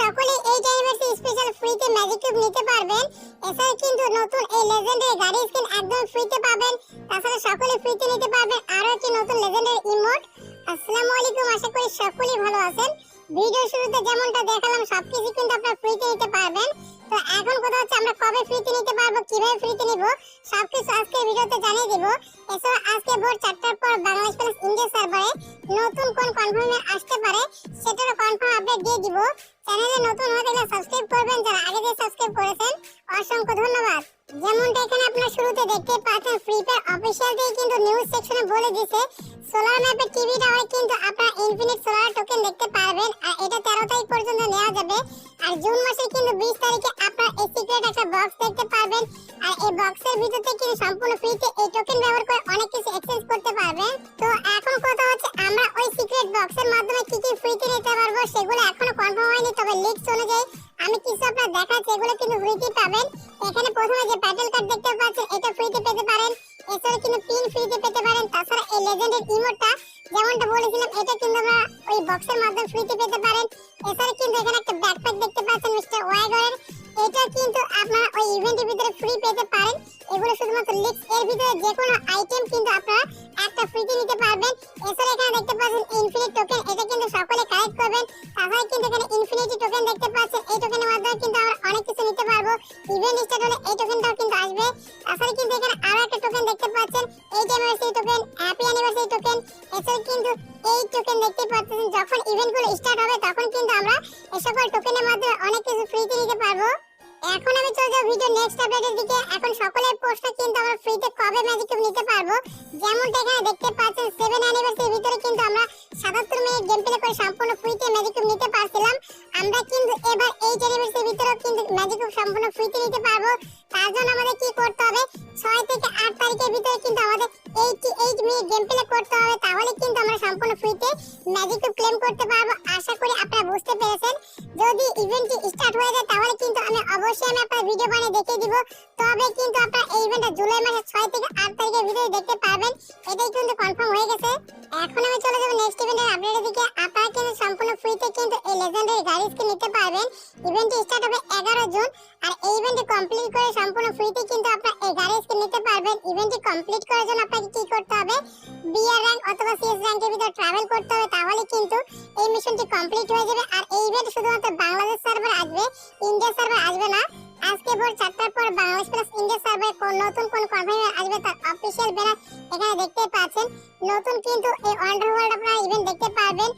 সকলে এই টাইমের স্পেশাল ফ্রিতে ম্যাজিক কিউব নিতে পারবেন। এছাড়া কিন্তু নতুন এই লেজেন্ডারি গাড়ি স্কিন একদম ফ্রিতে পাবেন। তাছাড়া সকলে ফ্রিতে নিতে পারবেন আরও একটি নতুন লেজেন্ডারি ইমোট আসসালামু আলাইকুম, আশা করি সকলেই ভালো আছেন। ভিডিও শুরুতে যেমনটা দেখালাম সবকিছু কিন্তু আপনারা ফ্রিতে নিতে পারবেন। তো এখন কথা হচ্ছে আমরা কবে ফ্রিতে নিতে পারব, কীভাবে ফ্রিতে নিব, সবকিছু আজকে ভিডিওতে জানিয়ে দিব। এছাড়া আজকে ভোর চারটার পর বাংলাদেশ প্লাস ইন্ডিয়া সার্ভারে নতুন কোন কনফার্মের আসতে পারে, সেটারও কনফার্ম আপডেট দিয়ে দিব। চ্যানেলে নতুন হয়ে গেলে সাবস্ক্রাইব করবেন, যারা আগে থেকে সাবস্ক্রাইব করেছেন, অসংখ্য ধন্যবাদ। যেমনটা এখানে আপনারা শুরুতে দেখতে পাচ্ছেন ফ্রি ফায়ার অফিসিয়াল থেকে কিন্তু নিউজ সেকশনে বলে দিয়েছে সোলার ম্যাপে টিভি টাওয়ারে কিন্তু আপনারা ইনফিনিট সোলার টোকেন দেখতে পারবেন, আর এটা তেরো তারিখ পর্যন্ত নেওয়া যাবে। আর জুন মাসে কিন্তু বিশ তারিখে আপনারা এই সিক্রেট একটা বক্স দেখতে পারবেন, আর এই বক্সের ভিতর কিন্তু সম্পূর্ণ ফ্রিতে এই টোকেন ব্যবহার করে অনেক কিছু এক্সচেঞ্জ করতে পারবেন। তো এখন কথা হচ্ছে আমরা ওই সিক্রেট বক্সের মাধ্যমে কি কি ফ্রিতে নিতে পারব সেগুলো এখনও কনফার্ম হয়নি, তবে লিস্ট অনুযায়ী আমি কিছু আপনার দেখাচ্ছি এগুলো কিন্তু ফ্রিতে পাবেন। এখানে প্রথমে যে ব্যাটেল কার্ড দেখতে পাচ্ছেন, এটা ফ্রিতে পেতে পারেন। এছাড়া কিন্তু পিন ফ্রিতে পেতে পারেন। তাছাড়া এই লেজেন্ডের ইমোটটা যেমনটা বলেছিলাম, এটা কিন্তু আমরা ওই বক্সের মাধ্যমে ফ্রিতে পেতে পারেন। এছাড়া কিন্তু এখানে একটা ব্যাকপ্যাক দেখতে পাচ্ছেন মিস্টার ওয়াইগরের এটা কিন্তু আপনারা ওই ইভেন্টের ভিতরে ফ্রি পেতে পারেন। এগুলো শুধুমাত্র লিক্স এর ভিতরে যে কোনো আইটেম কিন্তু আপনারা একটা ফ্রিতে নিতে পারবেন। এছাড়া এখানে দেখতে পাচ্ছেন ইনফিনিট টোকেন এটা কিন্তু সকলে কালেক্ট করবেন। তাছাড়া কিন্তু এখানে ইনফিনিটি টোকেন দেখতে পাচ্ছেন। এই টোকেনের মাধ্যমে কিন্তু আমরা অনেক কিছু নিতে পারব। ইভেন্ট স্টার্ট হলে এই টোকেনটাও কিন্তু আসবে। তাছাড়া কিন্তু এখানে আরও একটা টোকেন দেখতে পাচ্ছেন eight anniversary token happy anniversary token এছাড়া কিন্তু এই টোকেন দেখতে পাচ্ছেন, যখন ইভেন্টগুলো স্টার্ট হবে, তখন কিন্তু আমরা এই সকল টোকেনের মাধ্যমে অনেক কিছু ফ্রিতে নিতে পারব। এখন আমি চলে যাব ভিডিও নেক্সট আপডেটের দিকে। এখন সকলের পোস্টটা কিন্তু আমরা ফ্রিতে কবে ম্যাজিক কিউব নিতে পারব? যেমনটা এখানে দেখতে পাচ্ছেন সেভেন অ্যানিভার্সারির ভিতরে কিন্তু আমরা সাতাত্তর মিনিট গেম প্লে করে সম্পূর্ণ ফ্রিতে ম্যাজিক কিউব নিতে পারছিলাম। আমরা কিন্তু এবার এই অ্যানিভার্সারির ভিতরেও কিন্তু ম্যাজিক কিউব সম্পূর্ণ ফ্রিতে নিতে পারব। তার জন্য আমাদের কি করতে হবে? ছয় থেকে আট তারিখের ভিতরে কিন্তু আমাদের eighty eight minute game play করতে হবে। তাহলে কিন্তু আমরা সম্পূর্ণ ফ্রিতে ম্যাজিক কিউব ক্লেম করতে পারব। আশা করি আপনারা বুঝতে পেরেছেন। যদি ইভেন্টটি স্টার্ট হয়ে যায়, তাহলে কিন্তু আমি অবশ্যই আমি আপনার ভিডিও বানিয়ে দেখিয়ে দিব। তবে কিন্তু আপনারা এই ইভেন্টটা জুলাই মাসের ছয় থেকে আট তারিখের ভিতরে দেখতে পারবেন। এটাই কিন্তু কনফার্ম হয়ে গেছে। এখন আমি চলে যাব নেক্সট ইভেন্টের আপডেটের দিকে। আপনারা কিন্তু সম্পূর্ণ ফ্রিতে কিন্তু এই লেজেন্ডারি গাড়ি স্কিন নিতে পারবেন। ইভেন্টটি স্টার্ট হবে এগারো জুন। আর এই ইভেন্টটি কমপ্লিট করে সম্পূর্ণ ফ্রিতে কিন্তু আপনারা এই গাড়ি স্কিন নিতে পারবেন। ইভেন্টটি কমপ্লিট করার জন্য আপনাকে কি করতে হবে? বিআর র্যাঙ্ক অথবা সিএস র্যাঙ্কের ভিতর ট্রাভেল করতে হবে, তাহলে কিন্তু এই মিশনটি কমপ্লিট হয়ে যাবে। আর এই ইভেন্ট শুধুমাত্র বাংলাদেশ সার্ভার আসবে ইন্ডিয়া সার্ভার আসবে না। আজকে ভোর চারটার পর বাংলাদেশ প্লাস ইন্ডিয়া সার্ভারে কোন নতুন কোন কনফার্মেশন আসবে তার অফিসিয়াল ব্যানার এখানে দেখতে পাচ্ছেন। নতুন কিন্তু এই আন্ডারওয়ার্ল্ড আপনারা ইভেন্ট দেখতে পারবেন।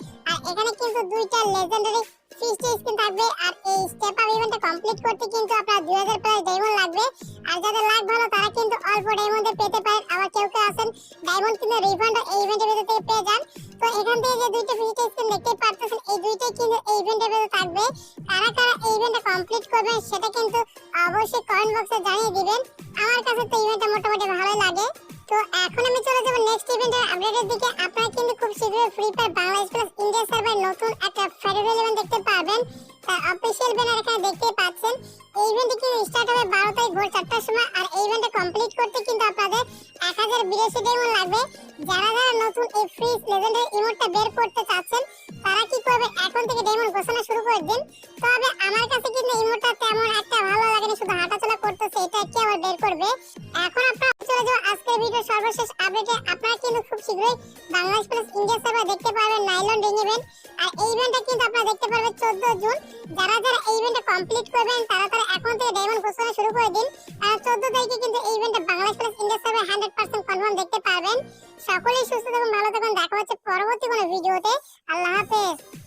এখানে কিন্তু দুইটা লেজেন্ডারি ফিস্ট স্কিন থাকবে আর এই স্টেপ আপ ইভেন্টটা কমপ্লিট করতে কিন্তু আপনার দুই হাজার প্লাস ডায়মন্ড লাগবে। আর যাদের লাখ ভালো, তারা কিন্তু অল্প ডায়মন্ডে পেতে পারেন। আবার কেউ কেউ আছেন ডায়মন্ড কিন্তু রিফান্ড এই ইভেন্টের ভিতর থেকে পেয়ে যান। তো এখান থেকে যে দুইটা ফিস্ট স্কিন দেখতে পাচ্ছেন এই দুইটাই কিন্তু এই ইভেন্টের ভিতরে থাকবে। কারা কারা এই ইভেন্টটা কমপ্লিট করবেন, সেটা কিন্তু অবশ্যই কমেন্ট বক্সে জানিয়ে দিবেন। আমার কাছে তো ইভেন্টটা মোটামুটি ভালোই লাগে। তো এখন আমি চলে যাব নেক্সট ইভেন্টের আপডেটের দিকে। আপনারা কিন্তু খুব শীঘ্রই free fire Bangladesh plus India server নতুন একটা ফেডারেল ইভেন্ট দেখতে পারবেন তার অফিসিয়াল ব্যানার এখানে দেখতে পাচ্ছেন। এই ইভেন্টটি কিন্তু স্টার্ট হবে বারো তারিখ ভোর চারটার সময় আর এই ইভেন্টটা কমপ্লিট করতে কিন্তু আপনাদের এক হাজার বিরাশি ডায়মন্ড লাগবে। যারা যারা নতুন এই ফ্রি লেজেন্ডারি ইমোটটা বের করতে চাচ্ছেন, তারা কি করবে? এখন থেকে ডায়মন্ড ঘোষণা শুরু করে দিন। তবে আমার কাছে কিন্তু ইমোটটা তেমন একটা ভালো লাগেনি, শুধু হাঁটাচলা করতেছে, এটা কি আবার বের করবে? এখন আপনারা চলে যাও আজকের ভিডিও সর্বশেষ আপডেটে আপনারা কিন্তু খুব শীঘ্রই বাংলাদেশ প্লাস ইন্ডিয়া সার্ভার দেখতে পারবেন নাইলন রিং ইভেন্ট আর এই ইভেন্টটা কিন্তু আপনারা দেখতে পারবেন চোদ্দ জুন। যারা যারা এই ইভেন্টটা কমপ্লিট করবেন, তারা তারা এখন থেকে ডায়মন্ড ঘোষণা শুরু করে দিন। আর চোদ্দ তারিখে কিন্তু এই ইভেন্টটা Bangladesh plus India server hundred percent confirm দেখতে পারবেন। সকলেই সুস্থ থাকুন, ভালো থাকুন। দেখা হচ্ছে পরবর্তী কোনো ভিডিওতে আল্লাহ হাফেজ।